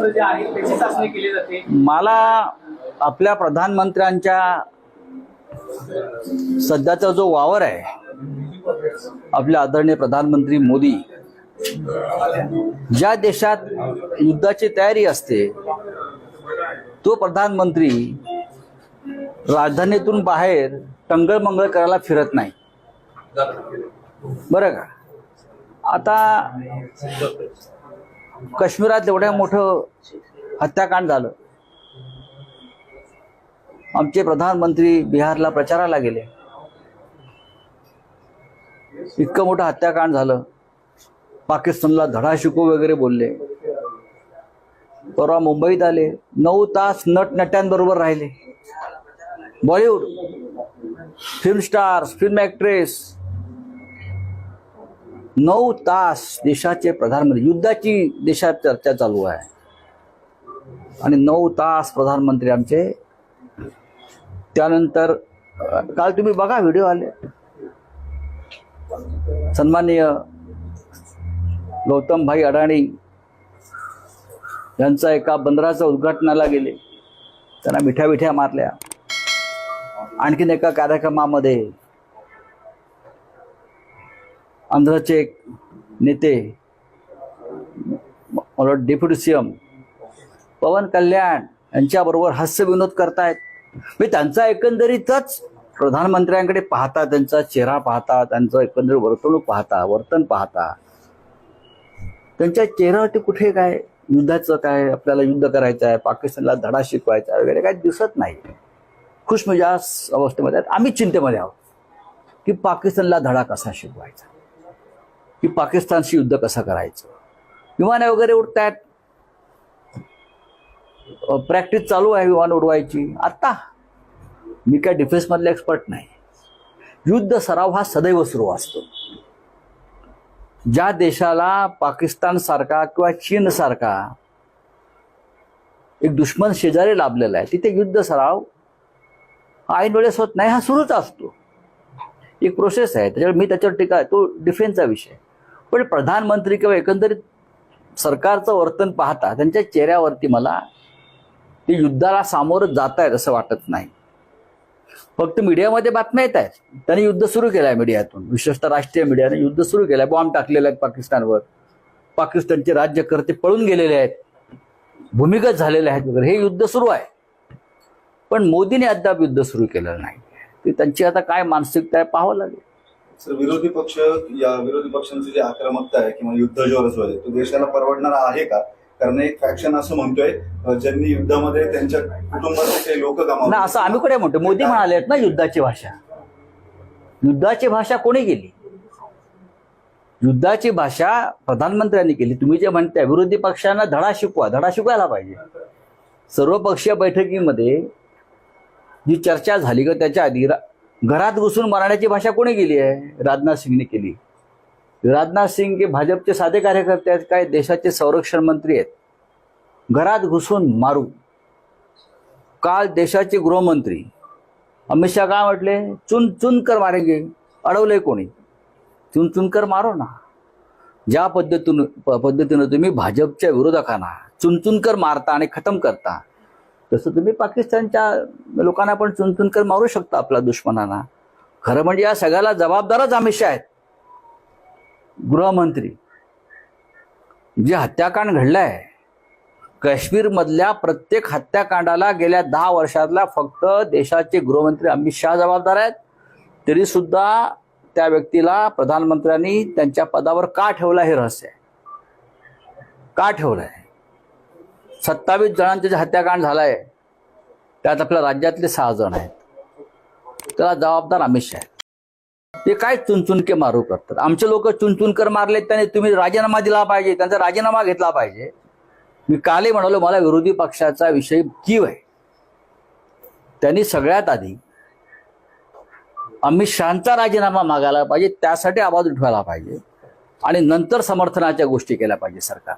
शस्त्र जे त्याची चाचणी केली जाते. मला आपल्या प्रधानमंत्र्यांच्या सध्याचा जो वावर आहे आपले आदरणीय प्रधानमंत्री मोदी ज्या देशात युद्धाची तयारी असते तो प्रधानमंत्री राजधानीतून बाहेर टंगळमंगळ करायला फिरत नाही. बरं का? आता काश्मीरात एवढं मोठं हत्याकांड झालं. आमचे प्रधानमंत्री बिहारला प्रचाराला गेले. इतकं मोठं हत्याकांड झालं. पाकिस्तानला धडा शिकू वगैरे बोलले. परवा मुंबईत आले. नऊ तास नटनट्यांबरोबर राहिले. Bollywood. Film stars film actress नऊ तास देशाचे प्रधानमंत्री युद्धाची देशात चर्चा चालू आहे. आणि नऊ तास प्रधानमंत्री आमचे. त्यानंतर काल तुम्ही बघा व्हिडिओ आले. सन्माननीय गौतम भाई अडाणी यांचा एका बंदराचं उद्घाटनाला गेले. त्यांना मिठ्या मिठ्या मारल्या. आणखीन एका कार्यक्रमामध्ये आंध्राचे एक नेते मला deputy C M Pawan Kalyan यांच्याबरोबर हास्यविनोद करतायत. मी त्यांचा एकंदरीतच प्रधानमंत्र्यांकडे पाहता त्यांचा चेहरा पाहता त्यांचं एकंदरीत वर्तणूक पाहता वर्तन पाहता त्यांच्या चेहऱ्यावरती कुठे काय युद्धाचं काय आपल्याला युद्ध करायचं आहे पाकिस्तानला धडा शिकवायचा आहे वगैरे काय दिसत नाही. खुशमिजाज अवस्थेमध्ये आहेत. आम्ही चिंतेमध्ये आहोत की पाकिस्तानला धडा कसा शिकवायचा? की पाकिस्तानशी युद्ध कसं करायचं? विमाने वगैरे उडतायत. प्रॅक्टिस चालू आहे विमान उडवायची. आत्ता मी काय डिफेन्समधले एक्सपर्ट नाही. युद्ध सराव हा सदैव सुरू असतो. ज्या देशाला पाकिस्तान सारखा किंवा चीन सारखा एक दुश्मन शेजारी लाभलेला आहे तिथे युद्ध सराव ऐन वेळेस होत नाही हा सुरूच असतो. एक प्रोसेस आहे. त्याच्यावर मी त्याच्यावर टीका तो डिफेन्सचा विषय पण प्रधानमंत्री किंवा एकंदरीत सरकारचं वर्तन पाहता त्यांच्या चेहऱ्यावरती मला ते युद्धाला सामोरं जात आहेत असं वाटत नाही. फक्त मीडियामध्ये बातम्या येत आहेत. त्यांनी युद्ध सुरू केलं आहे मीडियातून. विशेषतः राष्ट्रीय मीडियाने युद्ध सुरू केलं आहे बॉम्ब टाकलेले आहेत पाकिस्तानवर. पाकिस्तानचे राज्यकर्ते पळून गेलेले आहेत. भूमिगत झालेले आहेत वगैरे. हे युद्ध सुरू आहे. पण मोदीने अद्याप युद्ध सुरू केलेलं नाही. ते त्यांची आता काय मानसिकता आहे पाहावं लागेल. सर विरोधी पक्ष या विरोधी पक्षांची जी आक्रमकता आहे किंवा युद्ध जो आहे तो देशाला परवडणारा आहे का? कारण एक फॅक्शन असं म्हणतोय ज्यांनी युद्धामध्ये त्यांच्या कुटुंबाचे काही लोक गमावले. असं आम्ही कुठे म्हणतो? मोदी म्हणाले आहेत ना युद्धाची भाषा. युद्धाची भाषा कोणी केली? युद्धाची भाषा प्रधानमंत्र्यांनी केली. तुम्ही जे म्हणताय विरोधी पक्षांना धडा शिकवा धडा शिकवायला पाहिजे. सर्वपक्षीय बैठकीमध्ये जी चर्चा झाली का त्याच्या आधी रा- घरात घुसून मराठ्याची भाषा कोणी केली आहे? राजनाथ सिंगने केली. राजनाथ सिंग हे भाजपचे साधे कार्यकर्ते आहेत काय देशाचे संरक्षण मंत्री आहेत. घरात घुसून मारू. काल देशाचे गृहमंत्री. अमित शहा काय म्हटले? चुन चुन कर मारेंगे. अडवले कोणी? चुन चुन कर मारो ना. ज्या पद्धतीनं प- पद्धतीनं तुम्ही भाजपच्या विरोधकांना चुनचुनकर मारता आणि खतम करता तसं तुम्ही पाकिस्तानच्या लोकांना पण चुनचुनकर मारू शकता आपल्या दुश्मनांना. खरं म्हणजे या सगळ्याला जबाबदारच अमित आहेत. गृहमंत्री. जे हत्याकांड घडलंय काश्मीरमधल्या प्रत्येक हत्याकांडाला गेल्या दहा वर्षातला फक्त देशाचे गृहमंत्री अमित शहा जबाबदार आहेत. तरी सुद्धा त्या व्यक्तीला प्रधानमंत्र्यांनी त्यांच्या पदावर का ठेवला हे रहस्य आहे? का ठेवलंय? सत्तावीस जणांचे जे हत्याकांड झालंय त्यात आपल्या राज्यातले सहा जण आहेत. त्याला जबाबदार अमित शहा ते काय चुनचुनके मारू करतात? आमचे लोक चुनचुनकर मारले त्याने तुम्ही राजीनामा दिला पाहिजे त्यांचा राजीनामा घेतला पाहिजे. मी कालही म्हणालो मला विरोधी पक्षाचा विषय कीव आहे. त्यांनी सगळ्यात आधी अमित शहाचा राजीनामा मागायला पाहिजे त्यासाठी आवाज उठवायला पाहिजे आणि नंतर समर्थनाच्या गोष्टी केल्या पाहिजे सरकार